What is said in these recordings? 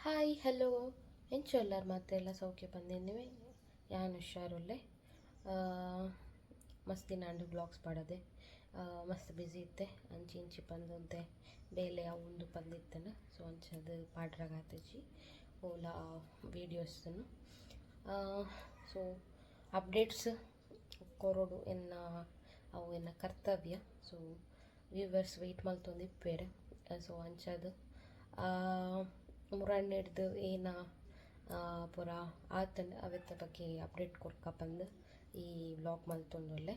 Hi hello ಎಂಚು ಎಲ್ಲರ ಮತ್ತೆ ಎಲ್ಲ ಸೌಖ್ಯ ಬಂದಿದ್ದೀವಿ ಯಾನು ಹುಷಾರುಲ್ಲೆ ಮಸ್ತಿ ದಿನ ಅಂಡು ಬ್ಲಾಗ್ಸ್ ಪಾಡದೆ ಮಸ್ತ್ ಬ್ಯುಸಿ ಇತ್ತೆ ಅಂಚಿ ಇಂಚಿ ಬಂದಂತೆ ಬೇಲೆ ಅವು ಪಂದಿತ್ತನ ಸೊ ಅಂಚದು ಪಾಡ್ರಾಗಾತಜಿ ಓಲಾ ವೀಡಿಯೋಸ್ನು ಸೊ ಅಪ್ಡೇಟ್ಸ್ ಕೊರೋಡು ಎನ್ನ, ಅವು ಎನ್ನ ಕರ್ತವ್ಯ. ಸೊ ವ್ಯೂವರ್ಸ್ ವೆಯ್ಟ್ ಮಲ್ತೊಂದಿಪ್ಪೇರು ಸೊ ಅಂಚದು ಹಿಡ್ದು ಏನ ಪೂರ ಆತನ ಅವತ್ತ ಬಗ್ಗೆ ಅಪ್ಡೇಟ್ ಕೊರ್ಕ ಬಂದು ಈ ವ್ಲಾಗ್ ಮಲ್ತೊಂದುಲ್ಲೆ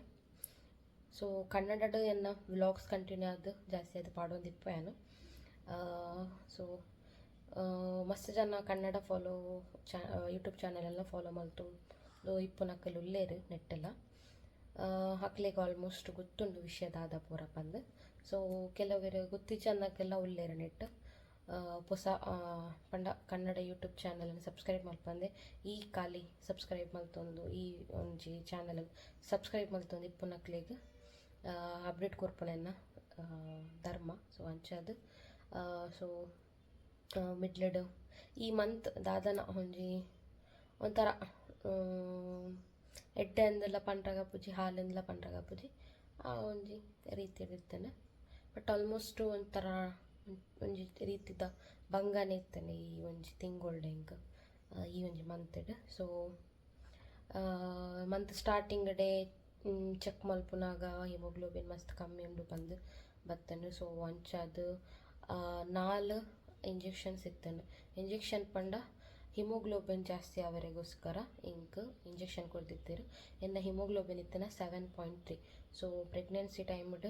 ಸೊ ಕನ್ನಡಡು ಎನ್ನ ವ್ಲಾಗ್ಸ್ ಕಂಟಿನ್ಯೂ ಆದ್ ಜಾಸ್ತಿ ಅದು ಪಾಡೊಂದಿಪ್ಪ ಏನು ಸೊ ಮಸ್ತ್ ಜನ ಕನ್ನಡ ಫಾಲೋ ಚಾ ಯೂಟ್ಯೂಬ್ ಎಲ್ಲ ಫಾಲೋ ಮಲ್ತು ಇಪ್ಪು ನಕ್ಕಲು ಉಲ್ಲೇರು ನೆಟ್ಟೆಲ್ಲ. ಹಕ್ಲಿಗೆ ಆಲ್ಮೋಸ್ಟ್ ಗೊತ್ತುಂಡು ವಿಷಯದಾದ ಪೂರ ಪಂದ್ ಸೊ ಕೆಲವರು ಗೊತ್ತಿಚ್ಚನ್ನಕ್ಕೆಲ್ಲ ಉಲ್ಲೇರು ನೆಟ್ ಹೊಸ ಪಂಡ, ಕನ್ನಡ ಯೂಟ್ಯೂಬ್ ಚಾನಲನ್ನು ಸಬ್ಸ್ಕ್ರೈಬ್ ಮಲ್ಪಂದೆ ಈ ಖಾಲಿ ಸಬ್ಸ್ಕ್ರೈಬ್ ಮಲ್ತೊಂದು ಈ ಒಂಜಿ ಚಾನಲ್ ಸಬ್ಸ್ಕ್ರೈಬ್ ಮಲ್ತೊಂದು ಇಪ್ಪುನಕ್ಲೆಗ್ ಅಪ್ಡೇಟ್ ಕೊರ್ಪಣೆನ ಧರ್ಮ. ಸೊ ಅಂಚಾದ್ ಸೊ ಮಿಡ್ಲೆಡ್. ಈ ಮಂತ್ ದಾದನ ಒಂಜಿ ಒಂಥರ ಎಡ್ಡೆ ಅಂದೆಲ್ಲ ಪಂಡ್ರಗ ಪೂಜಿ ಹಾಲಿಂದಲ ಪಂಡ್ರಗ ಪೂಜಿ, ಆ ಒಂಜಿ ರೀತಿಯಲ್ಲಿ ಇರ್ತೇನೆ ಬಟ್ ಆಲ್ಮೋಸ್ಟ್ ಒಂಥರ ಒಂಜಿ ರೀತಿದ ಬಂಗನೆ ಇತ್ತನೆ ಈ ಒಂಜಿ ತಿಂಗೊಳ್ದ ಇಂಕ್ ಈ ಒಂಜಿ ಮಂತ್ಡ್. So month starting day check ಮಲ್ಪುನಾಗ haemoglobin ಮಸ್ತ್ ಕಮ್ಮಿ ಉಂಡು ಬಂದು ಬತ್ತನು. ಸೊ ಅಂಚಾದ್ ನಾಲ್ ಇಂಜೆಕ್ಷನ್ಸ್ ಇತ್ತನು. ಇಂಜೆಕ್ಷನ್ ಪಂಡ ಹಿಮೋಗ್ಲೋಬಿನ್ ಜಾಸ್ತಿ ಆವರೆಗೋಸ್ಕರ ಇಂಕ್ ಇಂಜೆಕ್ಷನ್ ಕೊಡ್ದಿತ್ತೇರು ಎನ್ನ haemoglobin ಇತ್ತನ seven point three so pregnancy timed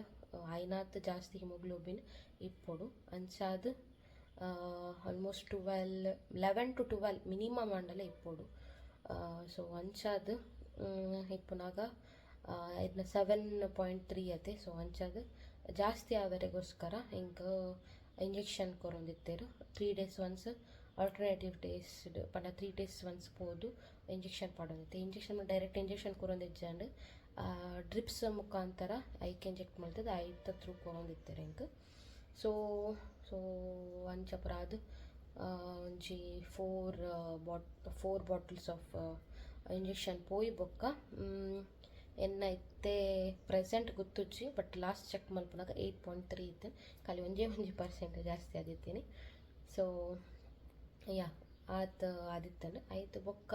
ಐನಾತ್ ಜಾಸ್ತಿ ಹಿಮೋಗ್ಲೋಬಿನ್ ಇಪ್ಪೊಡು ಅಂಚಾದ್ almost twelve eleven to twelve minimum ಅಂಡಲ ಇಪ್ಪೊಡು ಸೊ ಅಂಚಾದ್ ಇಪ್ಪುನಾಗ ಇದನ್ನ ಸೆವೆನ್ ಪಾಯಿಂಟ್ ತ್ರೀ ಅತೆ ಸೊ ಅಂಚಾದ್ ಜಾಸ್ತಿ ಆವರೆಗೋಸ್ಕರ ಇಂಕ್ injection ಕೊರೊಂದಿತ್ತೇರು three days once alternative days ಪಂಡ ತ್ರೀ ಡೇಸ್ ಒನ್ಸ್ ಪೋದು ಇಂಜೆಕ್ಷನ್ ಪಡೋದಿತ್ತೆ ಇಂಜೆಕ್ಷನ್ ಡೈರೆಕ್ಟ್ ಇಂಜೆಕ್ಷನ್ ಕೊರೊಂದಿಜ್ಜಂಡ್ ಡ್ರಿಪ್ಸ್ ಮುಖಾಂತರ ಐಕ್ ಇಂಜೆಕ್ಟ್ ಮಾಡ್ತದೆ ಐತ ತ್ರೂ ಕೊರೊಂದಿತ್ತಾರೆ ಇಂಕ್ ಸೊ ಸೊ ಅಂಚ ಅದು ಒಂಜಿ four bot four bottles of injection ಪೋಯಿ ಬೊಕ್ಕ ಎನ್ನ ಇತ್ತೆ ಪ್ರೆಸೆಂಟ್ ಗೊತ್ತುಚ್ಚಿ ಬಟ್ ಲಾಸ್ಟ್ ಚೆಕ್ ಮಲ್ಪನಾಗ ಏಯ್ಟ್ ಪಾಯಿಂಟ್ ತ್ರೀ ಇತ್ತು. ಖಾಲಿ ಒಂಜೇ ಒಂಜಿ ಪರ್ಸೆಂಟ್ ಜಾಸ್ತಿ ಆದಿತ್ತೀನಿ. ಸೊ ಯಾ ಆತ ಆದಿತ್ತಂಡು ಆಯ್ತು ಬೊಕ್ಕ.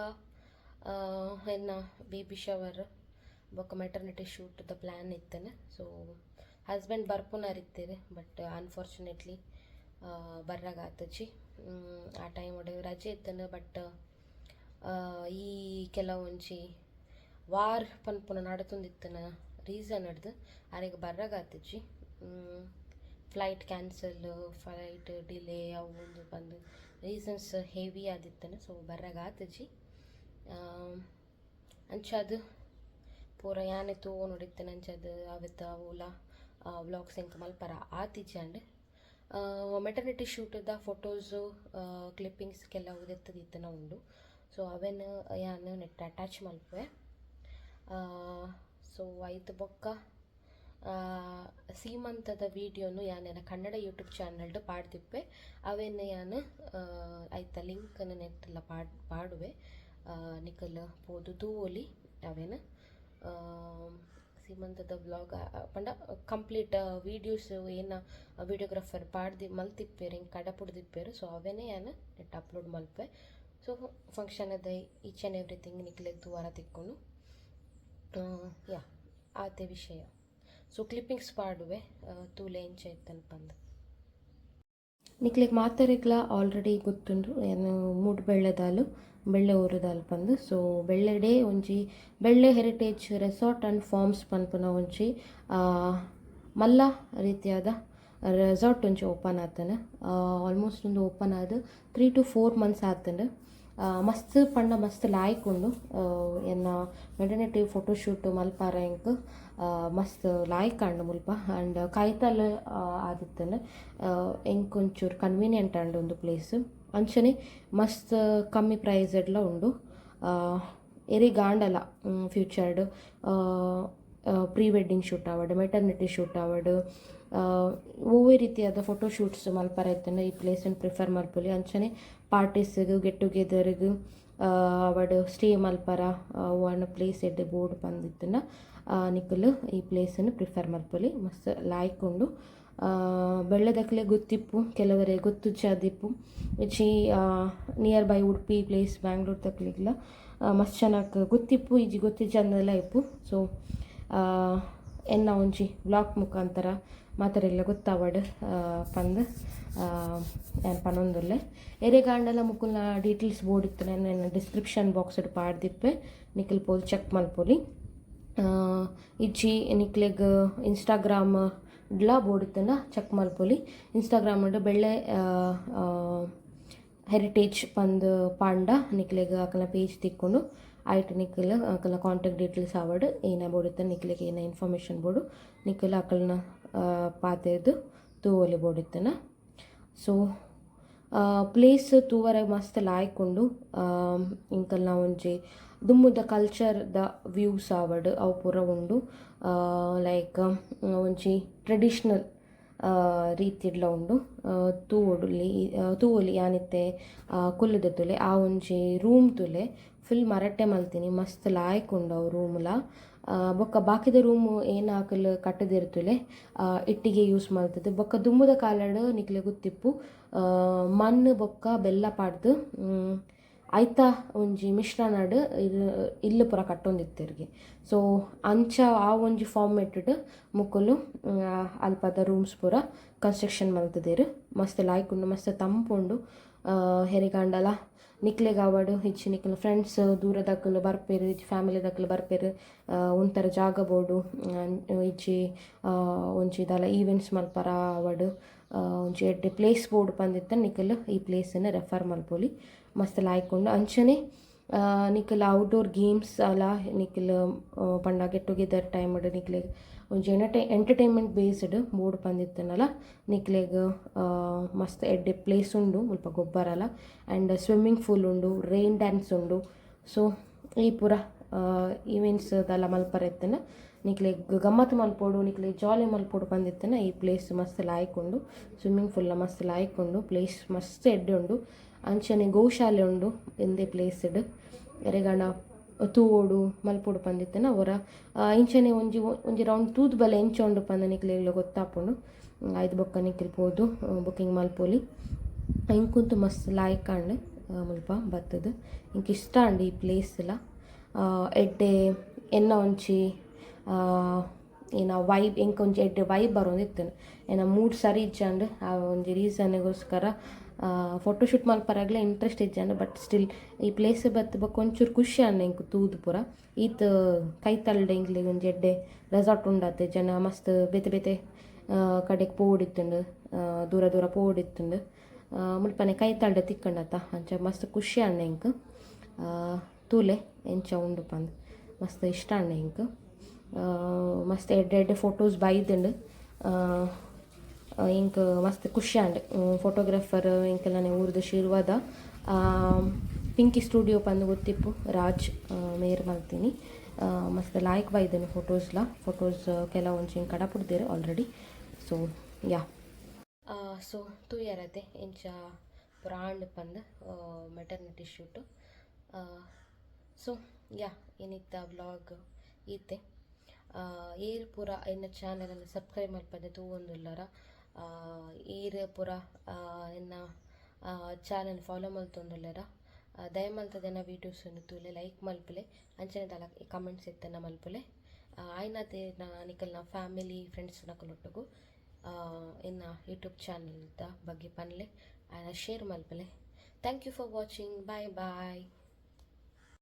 ಎನ್ನ ಬೇಬಿ ಶವರ್ ಬೊಕ್ಕ ಮೆಟರ್ನಿಟಿ ಶೂಟ್ದ ಪ್ಲ್ಯಾನ್ ಇತ್ತನ. ಸೊ ಹಸ್ಬೆಂಡ್ ಬರ್ಪುನಾರ್ ಇತ್ತೇರು ಬಟ್ ಅನ್ಫಾರ್ಚುನೇಟ್ಲಿ ಬರ್ರಾಗ ಆತಜಿ ಆ ಟೈಮ್ ಒಡೆ ರಜೆ ಇತ್ತನ ಬಟ್ ಈ ಕೆಲವೊಂಜಿ ವಾರ್ ಪನ್ಪುನ ನಡತೊಂದಿತ್ತನ ರೀಸನ್ ಹಿಡ್ದು ಅರೆಗ್ ಬರ್ರಾಗ ಫ್ಲೈಟ್ ಕ್ಯಾನ್ಸಲ್ ಫ್ಲೈಟ್ ಡಿಲೇ ಅವು ಒಂದು ಬಂದು ರೀಸನ್ಸ್ ಹೆವಿ ಆದಿತ್ತನ ಸೊ ಬರ್ರಾಗ ಅಂಚಾದ್ ಪೂರ ಯಾನೆ ತೂ ನೋಡಿತ್ತೇನೆ ಅಂಚದು ಅವತ್ತ ಓಲ ವ್ಲಾಗ್ಸ್ ಎಂಕ್ ಮಲ್ಪರ ಆತಿಜಂಡ್ ಮೆಟರ್ನಿಟಿ ಶೂಟ್ದ ಫೋಟೋಸು ಕ್ಲಿಪ್ಪಿಂಗ್ಸ್ಗೆಲ್ಲ ಉದೆತ್ತದಿತ್ತನ ಉಂಡು. ಸೊ ಅವೆನ್, ಯಾನ್ ನೆಟ್ ಅಟ್ಯಾಚ್ ಮಲ್ಪೆ ಸೊ ಐದು ಬೊಕ್ಕ ಸೀಮಂತದ ವಿಡಿಯೋನು ಯಾನೆನ ಕನ್ನಡ ಯೂಟ್ಯೂಬ್ ಚಾನಲ್ಡ್ ಪಾಡ್ದಿಪ್ಪೆ ಅವೆನ್ ಯಾನು ಐತ ಲಿಂಕನ್ನು ನೆಟ್ಟೆಲ್ಲ ಪಾಡ್, ಪಾಡುವೆ. ನಿಕಲ್ ಪೋದು ತೂವೊಲಿ ಅವೆನ್ ಸೀಮಂತದ ಬ್ಲಾಗ್ ಪಂಡ ಕಂಪ್ಲೀಟ್ ವೀಡಿಯೋಸ್ ಏನ ವೀಡಿಯೋಗ್ರಾಫರ್ ಪಾಡ್ದಿ ಮಲ್ತಿಪ್ಪೇರು, ಹಿಂಗೆ ಕಡಪುಡ್ದಿಪ್ಪೇರು ಸೊ ಅವೇನೇ ಏನು, ನೆಟ್ ಅಪ್ಲೋಡ್ ಮಲ್ಪೆ. ಸೊ ಫಂಕ್ಷನ್ ಅದ ಈಚ್ ಆ್ಯಂಡ್ ಎವ್ರಿಥಿಂಗ್ ನಿಕ್ಲೆಗ್ ದುವಾರ ತಿಕ್ಕೊಂಡು ಯಾ, ಆತೆ ವಿಷಯ. ಸೊ ಕ್ಲಿಪ್ಪಿಂಗ್ಸ್ ಪಾಡುವೆ ತೂಲೆ ಇಂಚ ಇತ್ತನ್ ಪಂದ್ ನಿಕ್ಲೆಗ್ ಮಾತರಿಗ್ಲ ಆಲ್ರೆಡಿ ಗೊತ್ತುಂಡು ಏನು ಮೂಡ್ ಬೆಳ್ಳೆದಾಲು ಬೆಳ್ಳೆ ಊರುದಾಲ್ ಬಂದು. ಸೊ ಬೆಳ್ಳೆಡೆ ಒಂಜಿ, Belle heritage resort and farms ಪನ್ಪುನ ಒಂಜಿ ಮಲ್ಲ ರೀತಿಯಾದ ರೆಸಾರ್ಟ್ ಒಂಜಿ ಓಪನ್ ಆತನ. ಆಲ್ಮೋಸ್ಟ್ ಒಂದು ಓಪನ್ ಆದ ತ್ರೀ ಟು ಫೋರ್ ಮಂತ್ಸ್ ಆತಂಡ್. ಮಸ್ತ್ ಪಂಡ ಮಸ್ತ್ ಲಾಯ್ಕ್ ಉಂಡು ಎನ್ನ ಮೆಟರ್ನಿಟಿ ಫೋಟೋಶೂಟ್ ಮಲ್ಪಾರ ಎಂಕ್ ಮಸ್ತ್ ಲಾಯ್ಕ್ ಆಂಡ್ ಮುಲ್ಪ. ಆ್ಯಂಡ್ ಕಾಯ್ತಲ್ ಆದಿತ್ತನ ಎಂಕ್ ಒಂಚೂರು ಕನ್ವೀನಿಯಂಟ್ ಆಂಡ್ ಒಂದು ಪ್ಲೇಸ್ ಅಂಚನೆ ಮಸ್ತ್ ಕಮ್ಮಿ ಪ್ರೈಸ್ಡ್ಲ ಉಂಡು. ಎರಿ ಗಾಂಡಲ ಫ್ಯೂಚರ್ಡ್ ಪ್ರೀ ವೆಡ್ಡಿಂಗ್ ಶೂಟ್ ಆವಡ್ ಮೆಟರ್ನಿಟಿ ಶೂಟ್ ಆವಡ್ ಒವ್ವೇ ರೀತಿಯಾದ ಫೋಟೋ ಶೂಟ್ಸ್ ಮಲ್ಪರ ಇತ್ತಂಡ ಈ ಪ್ಲೇಸನ್ನು ಪ್ರಿಫರ್ ಮಲ್ಪೊಲಿ. ಅಂಚನೆ ಪಾರ್ಟೀಸ್ಗೂ ಗೆಟ್ ಟುಗೆದರ್ಗ್ ಅವಡ್ ಸ್ಟೇ ಮಲ್ಪರ ಒನ್ ಪ್ಲೇಸ್ ಎಡ್ಡೆ ಬೋರ್ಡ್ ಪಂದಿತ್ತಂಡ ನಿಕುಲು ಈ ಪ್ಲೇಸನ್ನು ಪ್ರಿಫರ್ ಮಲ್ಪೊಲಿ ಮಸ್ತ್ ಲಾಯ್ಕೊಂಡು ಬೆಳ್ಳದಕ್ಲೆ ಗೊತ್ತಿಪ್ಪು, ಕೆಲವರೆ ಗೊತ್ತು ಚಾದಿಪ್ಪು. ಇಚ್ಚಿ near by Udupi place Bangalore ತಕ್ಲಿಗ್ಲ ಮಸ್ತ್ ಚೆನ್ನಾಗಿ ಗೊತ್ತಿಪ್ಪು, ಈಜಿ ಗೊತ್ತಿ ಚಂದಲ ಇಪ್ಪು. ಸೊ ಎನ್ನ ಒಂಜಿ ಬ್ಲಾಕ್ ಮುಖಾಂತರ ಮಾತರೆಲ್ಲ ಗೊತ್ತಾವಡ್ ಪಂದ್. ಏನು ಪನೊಂದುಲ್ಲೆ ಎರೆಗಾಂಡಲ ಮುಕುಲ್ನ ಡೀಟೇಲ್ಸ್ ಬೋರ್ಡ್ ನಾನು ಡಿಸ್ಕ್ರಿಪ್ಷನ್ ಬಾಕ್ಸ್ ಪಾಡ್ದಿಪ್ಪೆ ನಿಖಿಲ್ ಪೋಲ್ ಚೆಕ್ ಮಲ್ಪೊಲಿ ಇಜ್ಜಿ ನಿಕ್ಲೆಗ್ ಇನ್ಸ್ಟಾಗ್ರಾಮ್ ಡ್ಲ ಬೋರ್ಡ್ ಇತ್ತಂಡ ಚೆಕ್ ಮಲ್ಪೊಲಿ ಇನ್ಸ್ಟಾಗ್ರಾಮ್ ಬೆಳ್ಳೆ ಹೆರಿಟೇಜ್ ಪಂದ್ ಪಾಂಡ ನಿಕ್ಲೆಗ್ ಆಕಲ ಪೇಜ್ ತಿಕ್ಕೊಂಡು ಐಟ್ ನಿಖಲ್ ಅಕಲ್ನ ಕಾಂಟ್ಯಾಕ್ಟ್ ಡೀಟೇಲ್ಸ್ ಆವಡ್ ಏನ ಬೋರ್ಡ್ ಇತ್ತ ನಿಕ್ಲೆಗ್ ಏನ ಇನ್ಫಾರ್ಮೇಷನ್ ಬೋರ್ಡು ನಿಖಲ್ ಅಕಲ್ನ ಪಾತೆರ್ದು ತೂವೊಲಿ ಬೋರ್ಡ್ ಇತ್ತನ. ಸೊ ಪ್ಲೇಸ್ ತೂವರೆ ಮಸ್ತ್ ಲಾಯ್ಕೊಂಡು ಇಂಕಲ್ನ ಒಂಜಿ ದುಮ್ಮುದ ಕಲ್ಚರ್ದ ವ್ಯೂಸ್ ಆವಡ್, ಅವು ಪೂರ ಉಂಡು. ಲೈಕ್ ಒಂಜಿ ಟ್ರೆಡಿಷ್ನಲ್ ರೀತಿಡ್ಲ ಉಂಡು. ತೂವೊಡುಲಿ ತೂವೊಲಿ ಯಾನಿತ್ತೆ ಕುಲ್ಲುದ ತುಲೆ, ಆ ಒಂಜಿ ರೂಮ್ ತುಲೆ ಫುಲ್ ಮರಟ್ಟೆ ಮಲ್ತಿನಿ, ಮಸ್ತ್ ಲಾಯ್ಕೊಂಡು ಅವು ರೂಮ್ಲ ಬೊಕ್ಕ ಬಾಕಿದ ರೂಮ್ ಏನ್ ಹಾಕಲು ಕಟ್ಟದಿರ್ತುಲೆ ಇಟ್ಟಿಗೆ ಯೂಸ್ ಮಾಡ್ತದೆ. ಬೊಕ್ಕ ದುಂಬುದ ಕಾಲಡ್ ನಿಕ್ಲೆ ಗೊತ್ತಿಪ್ಪು. ಮಣ್ಣು ಬೊಕ್ಕ ಬೆಲ್ಲ ಪಾಡ್ದು ಐತ ಒಂಜಿ ಮಿಶ್ರಣಡ್ ಇಲ್ಲು ಪೂರ ಕಟ್ಟೊಂದಿತ್ತಿರ್ಗೆ. ಸೊ ಅಂಚ ಆ ಒಂಜಿ ಫಾರ್ಮ್ ಇಟ್ಟು ಮುಕ್ಕಲು ಅಲ್ಪದ ರೂಮ್ಸ್ ಪೂರ ಕನ್ಸ್ಟ್ರಕ್ಷನ್ ಮಾಡ್ತದೆ ಮಸ್ತ್ ಲಾಯ್ಕುಂಡು ಮಸ್ತ್ ತಂಪುಂಡು ಹೆರಿಗಾಂಡಲ ನಿಕ್ಲೆಗ್ ಆವಡ್ ಹೆಚ್ಚು ನಿಕ್ಲ ಫ್ರೆಂಡ್ಸ್ ದೂರ ದಕ್ಕಲು ಬರ್ಪೆರ್ ಇಜ್ಜಿ ಫ್ಯಾಮಿಲಿ ದಕ್ಕಲು ಬರ್ಪೇರು ಒಂಥರ ಜಾಗ ಬೋಡು ಇಜ್ಜಿ ಒಂಜಿ ದಾಲ ಈವೆಂಟ್ಸ್ ಮಲ್ಪರ ಆವಡ್ ಒಂಜಿ ಎಡ್ಡೆ ಪ್ಲೇಸ್ ಬೋರ್ಡ್ ಬಂದಿತ್ತ ನಿಕಲ್ ಈ ಪ್ಲೇಸನ್ನು ರೆಫರ್ ಮಲ್ಪೊಲಿ. ಮಸ್ತ್ ಲಾಯ್ಕೊಂಡು ಅಂಚನೆ ನಿಕಲ್ ಔಟ್ಡೋರ್ ಗೇಮ್ಸ್ ಅಲ್ಲ ನಿಕಲ್ ಪಂಡ ಗೆಟ್ ಟುಗೆದರ್ ಟೈಮ್ ನಿಕ್ಲೆಗ್ ಒಂಜಿ ಎಂಟರ್ಟೈ ಎಂಟರ್ಟೈನ್ಮೆಂಟ್ ಬೇಸ್ಡ್ ಮೂಡ್ ಪಂದಿತ್ತನಲ್ಲ ನಿಕ್ಲೆಗ್ ಮಸ್ತ್ ಎಡ್ಡೆ ಪ್ಲೇಸ್ ಉಂಡು, ಮುಲ್ಪ ಗೊಬ್ಬರಲ. ಆ್ಯಂಡ್ ಸ್ವಿಮ್ಮಿಂಗ್ ಪೂಲ್ ಉಂಡು ರೈನ್ ಡ್ಯಾನ್ಸ್ ಉಂಡು. ಸೊ ಈ ಪೂರ ಈವೆಂಟ್ಸ್ ದಾಲ ಮಲ್ಪರ ನಿಕ್ಲೆ ನಿಕ್ಲೆಗ್ ಗಮ್ಮತ್ ಮಲ್ಪೋಡು, ನಿಕ್ಲೆಗ್ ಜಾಲಿ ಮಲ್ಪೋಡು ಪಂದಿತ್ತನ ಈ ಪ್ಲೇಸ್ ಮಸ್ತ್ ಲಾಯ್ಕೊಂಡು ಸ್ವಿಮ್ಮಿಂಗ್ ಪೂಲ್ನ ಮಸ್ತ್ ಲಾಯ್ಕೊಂಡು ಪ್ಲೇಸ್ ಮಸ್ತ್ ಎಡ್ಡೆ ಉಂಡು. ಅಂಚನೆ ಗೋಶಾಲೆ ಉಂಡು ಎಂದೇ ಪ್ಲೇಸ್ಡ್ ಎರೆಗಣ ತೂವೋಡು ಮಲ್ಪೋಡು ಪಂದಿತ್ತನ ಅವರ ಇಂಚನೆ ಒಂಜಿ ಒಂಜಿ ರೌಂಡ್ ತೂದ್ ಬಲ ಎಂಚೋಂಡು ಪಂದ ನಿಕ್ಲೆಗ್ಲ ಗೊತ್ತಾಪುಂಡು. ಐದು ಬೊಕ್ಕ ನಿಕ್ಕಿರ್ಬೋದು ಬುಕ್ಕಿಂಗ್ ಮಲ್ಪೋಲಿ. ಇಂಕುಂತು ಮಸ್ತ್ ಲಾಯ್ಕ್ ಆಂಡ್ ಮುಲ್ಪ ಬತ್ತದ. ಇಂಕ್ ಇಷ್ಟ ಅಂಡ್ ಈ ಪ್ಲೇಸ್ ಎಲ್ಲ ಎಡ್ಡೆ, ಎನ್ನ ಒಂಚಿ ಏನ ವೈಬ್ ಎಂಕೊಂಜಿ ಎಡ್ಡೆ ವೈಬ್ ಬರೋಂದಿತ್ತನು ಏನ ಮೂಡ್ ಸರಿ ಇಜ್ಜಂಡ್ ಆ ಒಂದು ರೀಸನ್ಗೋಸ್ಕರ ಫೋಟೋಶೂಟ್ ಮಲ್ಪರಾಗ್ಲೇ ಇಂಟ್ರೆಸ್ಟ್ ಇಜ್ಜಂಡ್ ಬಟ್ ಸ್ಟಿಲ್ ಈ ಪ್ಲೇಸ್ ಬತ್ ಬೊಕ ಒಂಚೂರು ಖುಷಿ ಎಂಕ್ ತೂದು ಪೂರ. ಈತ್ ಕೈತಲ್ಡೆ ಎಂಕ್ಲೆಗ್ ಒಂಜಿ ಎಡ್ಡೆ ರೆಸಾರ್ಟ್ ಉಂಡಾತೆ, ಜನ ಮಸ್ತ್ ಬೇತೆ ಬೇತೆ ಕಡೆಗ್ ಪೋಡಿತ್ತುಂಡು ದೂರ ದೂರ ಪೋಡಿತ್ತುಂಡು ಮುಲ್ಪನೆ ಕೈತಲ್ಡೆ ತಿಕ್ಕಂಡತ್ತ ಅಂಚ ಮಸ್ತ್ ಖುಷಿ ಅನ್ನ ಎಂಕ್ ತೂಲೆ ಎಂಚ ಉಂಡು ಪಂದ್, ಮಸ್ತ್ ಇಷ್ಟ ಅನ್ನ ಎಂಕ್ ಮಸ್ತ್ ಎಡ್ಡೆ ಎಡ್ಡೆ ಫೋಟೋಸ್ ಬೈದುಂಡು ಇಂಕ್ ಮಸ್ತ್ ಖುಷಿ ಆಂಡ್ ಫೋಟೋಗ್ರಾಫರ್ ಇಂಕೆಲ್ಲನೆ ಊರ್ದು ಶಿರ್ವಾದ. ಪಿಂಕಿ ಸ್ಟುಡಿಯೋ ಪಂದ್ ಗೊತ್ತಿಪ್ಪು ರಾಜ್ ಮೇರ್ ಮಲ್ತೀನಿ ಮಸ್ತ್ ಲಾಯ್ಕ್ ಬೈದನು ಫೋಟೋಸ್ಲ ಫೋಟೋಸ್ ಕೆಲ ಕಡ ಕಡಪುಡ್ದೇರು ಆಲ್ರೆಡಿ ಸೊ ಯಾ ಸೊ ತೂಯರತೆ ಇಂಚ ಬ್ರಾಂಡ್ ಪಂದ್ ಮೆಟರ್ನಿಟಿ ಶೂಟ್ ಸೊ ಯಾ ಏನಿತ್ತ ವ್ಲಾಗ್ ಈತೆ ಏರ್ ಪೂರ ಇನ್ನು ಚಾನಲನ್ನು ಸಬ್ಸ್ಕ್ರೈಬ್ ಮಲ್ಪದೆ ತೂವೊಂದುಲ್ಲರ ಏರ್ ಪೂರ ಎನ್ನ ಚಾನೆಲ್ ಫಾಲೋ ಮಲ್ತೊಂದುಲ್ಲೆರ ದಯಮಲ್ತದೆನ ವೀಡಿಯೋಸನ್ನು ತೂಲೆ ಲೈಕ್ ಮಲ್ಪುಲೆ, ಅಂಚನೆ ದಾಲ ಕಮೆಂಟ್ಸ್ ಇತ್ತನ ಮಲ್ಪುಲೆ. ಆಯ್ನತೆ ನಿಕಲ್ನ ಫ್ಯಾಮಿಲಿ ಫ್ರೆಂಡ್ಸ್ ನಕಲೊಟ್ಟುಗು ಇನ್ನ ಯೂಟ್ಯೂಬ್ ಚಾನಲ್ದ ಬಗ್ಗೆ ಪನ್ಲೆ share ಮಲ್ಪಲೆ. Thank you for watching bye bye